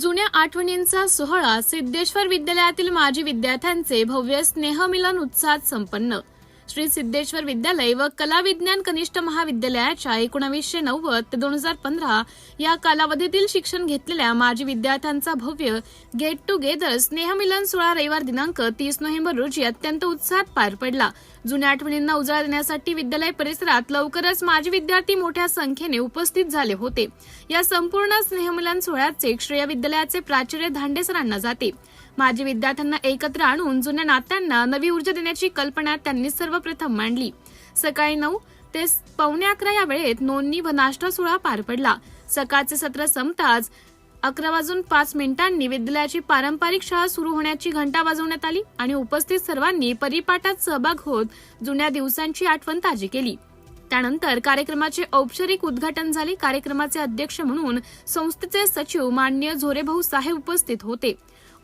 जुन्या आठवणींचा सोहळा सिद्धेश्वर विद्यालयातील माजी विद्यार्थ्यांचे भव्य स्नेहमिलन उत्साहात संपन्न. श्री सिद्धेश्वर विद्यालय व कला विज्ञान कनिष्ठ महाविद्यालयाच्या एकोणावीसशे नव्वद ते दोन हजार पंधरा या कालावधीतील शिक्षण घेतलेल्या माजी विद्यार्थ्यांचा भव्य गेट टुगेदर स्नेहमिलन सोळा रविवार दिनांक तीस नोव्हेंबर रोजी अत्यंत उत्साहात पार पडला. जुन्या आठवणींना उजाळा देण्यासाठी विद्यालय परिसरात लवकरच माजी विद्यार्थी मोठ्या संख्येने उपस्थित झाले होते. या संपूर्ण स्नेहमिलन सोहळ्याचे श्रेय विद्यालयाचे प्राचार्य धांडेसरांना जाते. माजी विद्यार्थ्यांना एकत्र आणून जुन्या नात्यांना नवी ऊर्जा देण्याची कल्पना त्यांनी सर्वप्रथम मांडली. सकाळी नऊ ते पावणे अकरा या वेळेत नोंदणी व नाश्ता सोहळा पार पडला. सकाळचे सत्र संपताच अकरा वाजून पाच मिनिटांनी विद्यालयाची पारंपरिक शाळा सुरू होण्याची घंटा वाजवण्यात आली आणि उपस्थित सर्वांनी परिपाठात सहभाग होत जुन्या दिवसांची आठवण ताजी केली. त्यानंतर कार्यक्रमाचे औपचारिक उद्घाटन झाले. कार्यक्रमाचे अध्यक्ष म्हणून संस्थेचे सचिव मान्य झोरेभाऊ साहेब उपस्थित होते.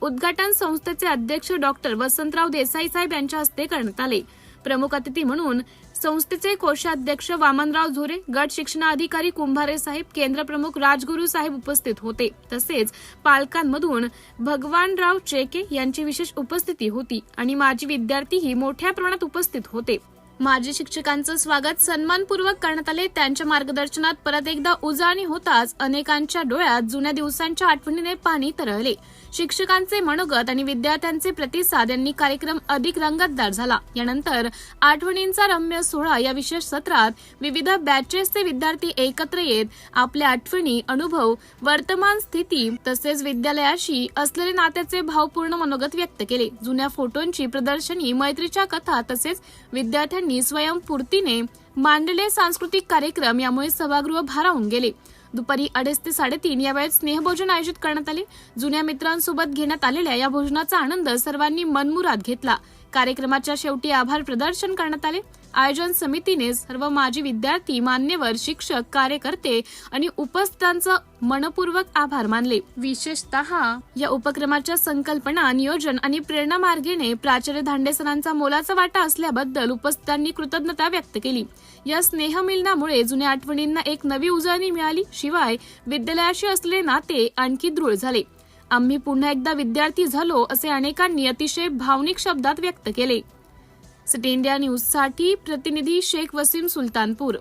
उद्घाटन संस्थेचे अध्यक्ष डॉक्टर वसंतराव देसाई साहेब यांच्या हस्ते करण्यात आले. प्रमुख अतिथी म्हणून संस्थेचे कोषाध्यक्ष वामनराव झोरे गट शिक्षणाधिकारी कुंभारे साहेब केंद्र प्रमुख राजगुरू साहेब उपस्थित होते. तसेच पालकांमधून भगवानराव चेके यांची विशेष उपस्थिती होती आणि माजी विद्यार्थीही मोठ्या प्रमाणात उपस्थित होते. माजी शिक्षकांचं स्वागत सन्मानपूर्वक करण्यात आले. त्यांच्या मार्गदर्शनात परत एकदा उजाणी होताच अनेकांच्या डोळ्यात जुन्या दिवसांच्या आठवणीने पाणी तरळले. शिक्षकांचे मनोगत आणि विद्यार्थ्यांचे प्रतिसाद यांनी कार्यक्रम अधिक रंगतदार झाला. यानंतर आठवणींचा रम्य सोहळा या विशेष सत्रात विविध बॅचेसचे विद्यार्थी एकत्र येत आपल्या आठवणी अनुभव वर्तमान स्थिती तसेच विद्यालयाशी असलेले नात्याचे भावपूर्ण मनोगत व्यक्त केले. जुन्या फोटोंची प्रदर्शनी मैत्रीच्या कथा तसेच विद्यार्थ्यांनी स्वयंपूर्तीने मांडले सांस्कृतिक कार्यक्रम यामुळे सभागृह भारावून गेले. दुपारी अडीच ते साडेतीन या वेळेत स्नेहभोजन आयोजित करण्यात आले. जुन्या मित्रांसोबत घेण्यात आलेल्या या भोजनाचा आनंद सर्वांनी मनमुराद घेतला. कार्यक्रमाच्या शेवटी आभार प्रदर्शन करण्यात आले. आयोजन समितीने सर्व माजी विद्यार्थी मान्यवर शिक्षक कार्यकर्ते आणि उपस्थितांचं मनपूर्वक आभार मानले. विशेषतः या उपक्रमाच्या संकल्पना नियोजन आणि प्रेरणा मार्गेने प्राचार्य धांडे सरांचा मोलाचा वाटा असल्याबद्दल उपस्थितांनी कृतज्ञता व्यक्त केली. या स्नेहमिलनामुळे जुन्या आठवणींना एक नवी उजळणी मिळाली. शिवाय विद्यालयाशी असलेले नाते आणखी दृढ झाले. आम्ही पुन्हा एकदा विद्यार्थी झालो असे अनेकांनी अतिशय भावनिक शब्दात व्यक्त केले. सिटी इंडिया न्यूजसाठी प्रतिनिधी शेख वसीम सुलतानपूर.